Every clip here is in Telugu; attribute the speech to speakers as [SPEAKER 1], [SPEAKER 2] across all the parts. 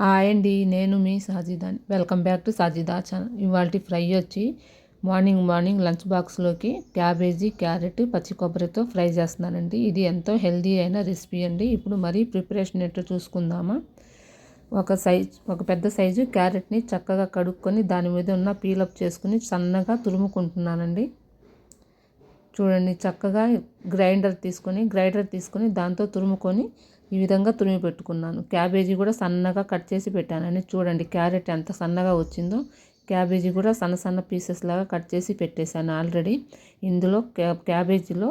[SPEAKER 1] హాయ్ అండి నేను మీ సాజిదాని welcome back to Sajida channel. ఇవాళ ఫ్రై వచ్చి మార్నింగ్ మార్నింగ్ లంచ్ బాక్స్లోకి క్యాబేజీ క్యారెట్ పచ్చి కొబ్బరితో ఫ్రై చేస్తున్నానండి. ఇది ఎంతో హెల్దీ అయిన రెసిపీ అండి. ఇప్పుడు మరీ ప్రిపరేషన్ ఎట్లా చూసుకుందామా? ఒక సైజ్ ఒక పెద్ద సైజు క్యారెట్ని చక్కగా కడుక్కొని దాని మీద ఉన్న పీలప్ చేసుకుని సన్నగా తురుముకుంటున్నానండి. చూడండి చక్కగా గ్రైండర్ తీసుకొని గ్రైండర్ తీసుకొని దాంతో తురుముకొని ఈ విధంగా తురిమి పెట్టుకున్నాను. క్యాబేజీ కూడా సన్నగా కట్ చేసి పెట్టానని చూడండి క్యారెట్ ఎంత సన్నగా వచ్చిందో క్యాబేజీ కూడా సన్న సన్న పీసెస్ లాగా కట్ చేసి పెట్టేశాను ఆల్రెడీ. ఇందులో క్యాబేజీలో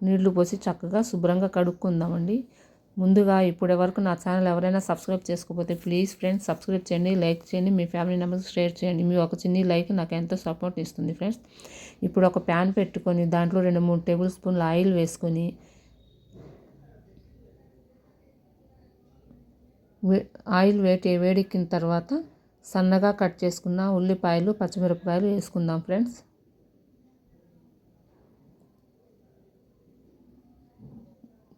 [SPEAKER 1] నీళ్ళు పోసి చక్కగా శుభ్రంగా కడుక్కుందామండి. ముందుగా ఇప్పటి వరకు నా ఛానల్ ఎవరైనా సబ్స్క్రైబ్ చేసుకోకపోతే ప్లీజ్ ఫ్రెండ్స్ సబ్స్క్రైబ్ చేయండి లైక్ చేయండి మీ ఫ్యామిలీ మెంబర్స్ షేర్ చేయండి. మీ ఒక చిన్న లైక్ నాకు ఎంతో సపోర్ట్ ఇస్తుంది ఫ్రెండ్స్. ఇప్పుడు ఒక ప్యాన్ పెట్టుకొని దాంట్లో రెండు మూడు టేబుల్ స్పూన్లు ఆయిల్ వేసుకొని ఆయిల్ వేటి వేడెక్కిన తర్వాత సన్నగా కట్ చేసుకున్న ఉల్లిపాయలు పచ్చిమిరపకాయలు వేసుకుందాం ఫ్రెండ్స్.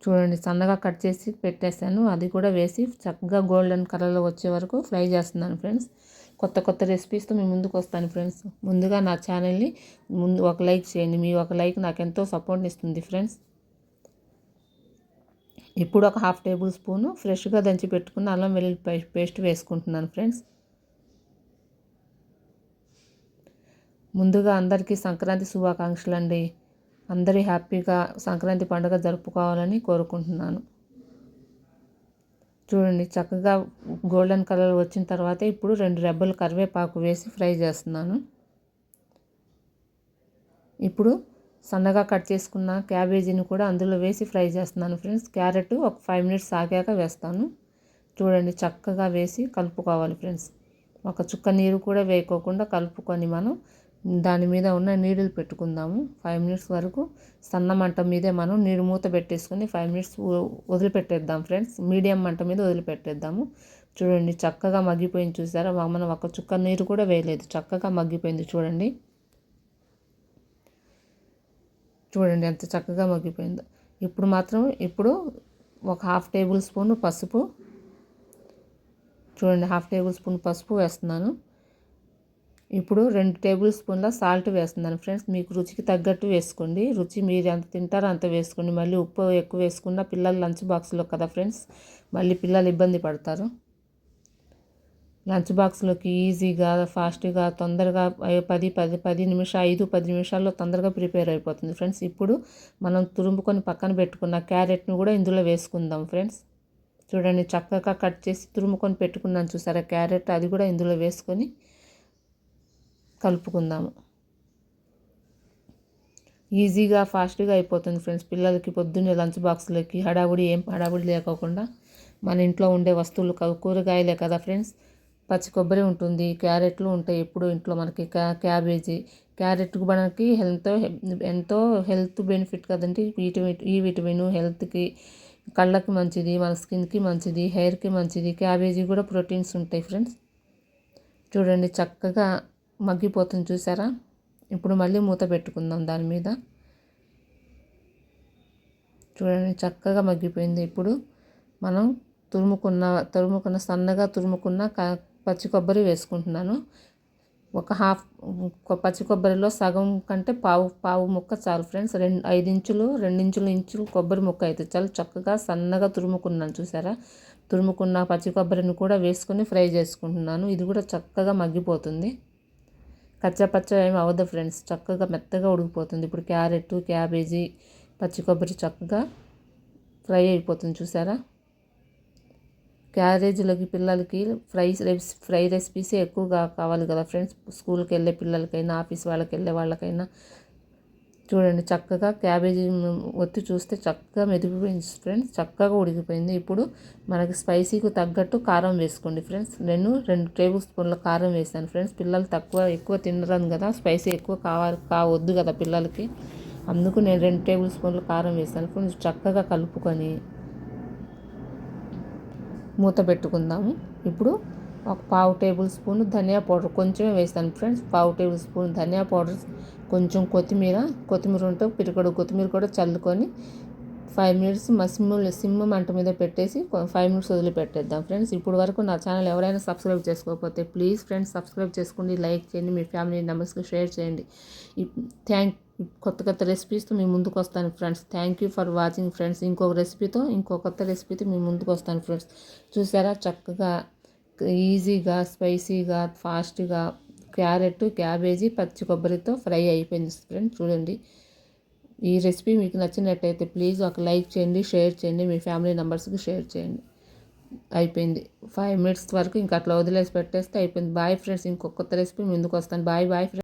[SPEAKER 1] చూడండి సన్నగా కట్ చేసి పెట్టేశాను. అది కూడా వేసి చక్కగా గోల్డెన్ కలర్లో వచ్చే వరకు ఫ్రై చేస్తున్నాను ఫ్రెండ్స్. కొత్త కొత్త రెసిపీస్తో మీ ముందుకు వస్తాను ఫ్రెండ్స్. ముందుగా నా ఛానల్ని ముందు ఒక లైక్ చేయండి. మీ ఒక లైక్ నాకు ఎంతో సపోర్ట్ ఇస్తుంది ఫ్రెండ్స్. ఇప్పుడు ఒక హాఫ్ టేబుల్ స్పూను ఫ్రెష్గా దంచి పెట్టుకున్న అల్లం వెల్లుల్లి పేస్ట్ వేసుకుంటున్నాను ఫ్రెండ్స్. ముందుగా అందరికీ సంక్రాంతి శుభాకాంక్షలు అండి. అందరి హ్యాపీగా సంక్రాంతి పండుగ జరుపుకోవాలని కోరుకుంటున్నాను. చూడండి చక్కగా గోల్డెన్ కలర్ వచ్చిన తర్వాత ఇప్పుడు రెండు రెబ్బలు కరివేపాకు వేసి ఫ్రై చేస్తున్నాను. ఇప్పుడు సన్నగా కట్ చేసుకున్న క్యాబేజీని కూడా అందులో వేసి ఫ్రై చేస్తున్నాను ఫ్రెండ్స్. క్యారెట్ ఒక ఫైవ్ మినిట్స్ ఆగాక వేస్తాను. చూడండి చక్కగా వేసి కలుపుకోవాలి ఫ్రెండ్స్. ఒక చుక్క నీరు కూడా వేయకోకుండా కలుపుకొని మనం దాని మీద ఉన్న నీళ్ళు పెట్టుకుందాము. ఫైవ్ మినిట్స్ వరకు సన్న మంట మీదే మనం నీరు మూత పెట్టేసుకొని ఫైవ్ మినిట్స్ వదిలిపెట్టేద్దాం ఫ్రెండ్స్. మీడియం మంట మీద వదిలిపెట్టేద్దాము. చూడండి చక్కగా మగ్గిపోయింది చూసారా? మనం ఒక చుక్క నీరు కూడా వేయలేదు. చక్కగా మగ్గిపోయింది చూడండి. చూడండి ఎంత చక్కగా మగ్గిపోయిందో. ఇప్పుడు మాత్రం ఇప్పుడు ఒక హాఫ్ టేబుల్ స్పూన్ పసుపు చూడండి హాఫ్ టేబుల్ స్పూన్ పసుపు వేస్తున్నాను. ఇప్పుడు రెండు టేబుల్ స్పూన్ల సాల్ట్ వేస్తున్నాను ఫ్రెండ్స్. మీకు రుచికి తగ్గట్టు వేసుకోండి. రుచి మీరు ఎంత తింటారో అంత వేసుకోండి. మళ్ళీ ఉప్పు ఎక్కువ వేసుకున్న పిల్లలు లంచ్ బాక్స్లో కదా ఫ్రెండ్స్. మళ్ళీ పిల్లలు ఇబ్బంది పడతారు. లంచ్ బాక్స్లోకి ఈజీగా ఫాస్ట్గా తొందరగా పది పది పది నిమిషాలు ఐదు పది నిమిషాల్లో తొందరగా ప్రిపేర్ అయిపోతుంది. ఫ్రెండ్స్ ఇప్పుడు మనం తురుముకొని పక్కన పెట్టుకున్న క్యారెట్ను కూడా ఇందులో వేసుకుందాం ఫ్రెండ్స్. చూడండి చక్కగా కట్ చేసి తురుముకొని పెట్టుకున్నాను చూసారా? క్యారెట్ అది కూడా ఇందులో వేసుకొని కలుపుకుందాము. ఈజీగా ఫాస్ట్గా అయిపోతుంది ఫ్రెండ్స్. పిల్లలకి పొద్దున్నే లంచ్ బాక్స్లోకి హడావుడి ఏం హడావుడి లేకోకుండా మన ఇంట్లో ఉండే వస్తువులు కూరగాయలే కదా ఫ్రెండ్స్. పచ్చి కొబ్బరి ఉంటుంది క్యారెట్లు ఉంటాయి ఎప్పుడు ఇంట్లో మనకి. క్యాబేజీ క్యారెట్ మనకి హెల్త్ ఎంతో హెల్త్ బెనిఫిట్ కదండి. విటమిన్ ఈ విటమిన్ హెల్త్కి కళ్ళకి మంచిది మన స్కిన్కి మంచిది హెయిర్కి మంచిది. క్యాబేజీ కూడా ప్రోటీన్స్ ఉంటాయి ఫ్రెండ్స్. చూడండి చక్కగా మగ్గిపోతుంది చూసారా? ఇప్పుడు మళ్ళీ మూత పెట్టుకుందాం దాని మీద. చూడండి చక్కగా మగ్గిపోయింది. ఇప్పుడు మనం తురుముకున్న తురుముకున్న సన్నగా తురుముకున్న పచ్చి కొబ్బరి వేసుకుంటున్నాను. ఒక హాఫ్ పచ్చి కొబ్బరిలో సగం కంటే పావు పావు ముక్క చాలు ఫ్రెండ్స్. రెండు ఐదు ఇంచులు రెండు ఇంచులు ఇంచులు కొబ్బరి ముక్క అయితే చాలా. చక్కగా సన్నగా తురుముకున్నాను చూసారా? తురుముకున్న పచ్చి కొబ్బరిని కూడా వేసుకొని ఫ్రై చేసుకుంటున్నాను. ఇది కూడా చక్కగా మగ్గిపోతుంది. కచ్చపచ్చ ఏమి అవ్వదు ఫ్రెండ్స్. చక్కగా మెత్తగా ఉడికిపోతుంది. ఇప్పుడు క్యారెట్ క్యాబేజీ పచ్చి కొబ్బరి చక్కగా ఫ్రై అయిపోతుంది చూసారా? క్యారేజీలకి పిల్లలకి ఫ్రై ఫ్రై రెసిపీసే ఎక్కువగా కావాలి కదా ఫ్రెండ్స్. స్కూల్కి వెళ్ళే పిల్లలకైనా ఆఫీస్ వాళ్ళకి వెళ్ళే వాళ్ళకైనా. చూడండి చక్కగా క్యాబేజీ ఒత్తి చూస్తే చక్కగా మెదిగిపోయింది ఫ్రెండ్స్. చక్కగా ఉడికిపోయింది. ఇప్పుడు మనకి స్పైసీకి తగ్గట్టు కారం వేసుకోండి ఫ్రెండ్స్. నేను రెండు టేబుల్ స్పూన్ల కారం వేసాను ఫ్రెండ్స్. పిల్లలు తక్కువ ఎక్కువ తినరాను కదా స్పైసీ ఎక్కువ కావాలి కావద్దు కదా పిల్లలకి. అందుకు నేను రెండు టేబుల్ స్పూన్ల కారం వేసాను. ఫ్రెండ్స్ చక్కగా కలుపుకొని మూత పెట్టుకుందాము. ఇప్పుడు ఒక పావు టేబుల్ స్పూన్ ధనియా పౌడర్ కొంచెమే వేస్తాను ఫ్రెండ్స్. పావు టేబుల్ స్పూన్ ధనియా పౌడర్ కొంచెం కొత్తిమీర కొత్తిమీర ఉంటే పిరికడు కొత్తిమీర కూడా చల్లుకొని ఫైవ్ మినిట్స్ మా సిమ్ సిమ్ మంట మీద పెట్టేసి ఫైవ్ మినిట్స్ వదిలిపెట్టేద్దాం ఫ్రెండ్స్. ఇప్పుడు వరకు నా ఛానల్ ఎవరైనా సబ్స్క్రైబ్ చేసుకోకపోతే ప్లీజ్ ఫ్రెండ్స్ సబ్స్క్రైబ్ చేసుకోండి. లైక్ చేయండి. మీ ఫ్యామిలీ మెంబర్స్కి షేర్ చేయండి. థ్యాంక్ కొత్త కొత్త రెసిపీస్తో మీ ముందుకు వస్తాను friends thank you for watching friends ఇంకొక రెసిపీతో ఇంకో కొత్త రెసిపీతో మీ ముందుకు వస్తాను ఫ్రెండ్స్ చూసారా? చక్కగా ఈజీగా స్పైసీగా ఫాస్ట్గా క్యారెట్ క్యాబేజీ పచ్చి కొబ్బరితో ఫ్రై అయిపోయింది ఫ్రెండ్స్ చూడండి. ఈ రెసిపీ మీకు నచ్చినట్టయితే ప్లీజ్ ఒక లైక్ చేయండి షేర్ చేయండి మీ ఫ్యామిలీ మెంబర్స్కి షేర్ చేయండి. అయిపోయింది. ఫైవ్ మినిట్స్ వరకు ఇంకా అట్లా వదిలేసి పెట్టేస్తే అయిపోయింది. బాయ్ ఫ్రెండ్స్ ఇంకొక కొత్త రెసిపీ ముందుకు వస్తాను. Bye bye friends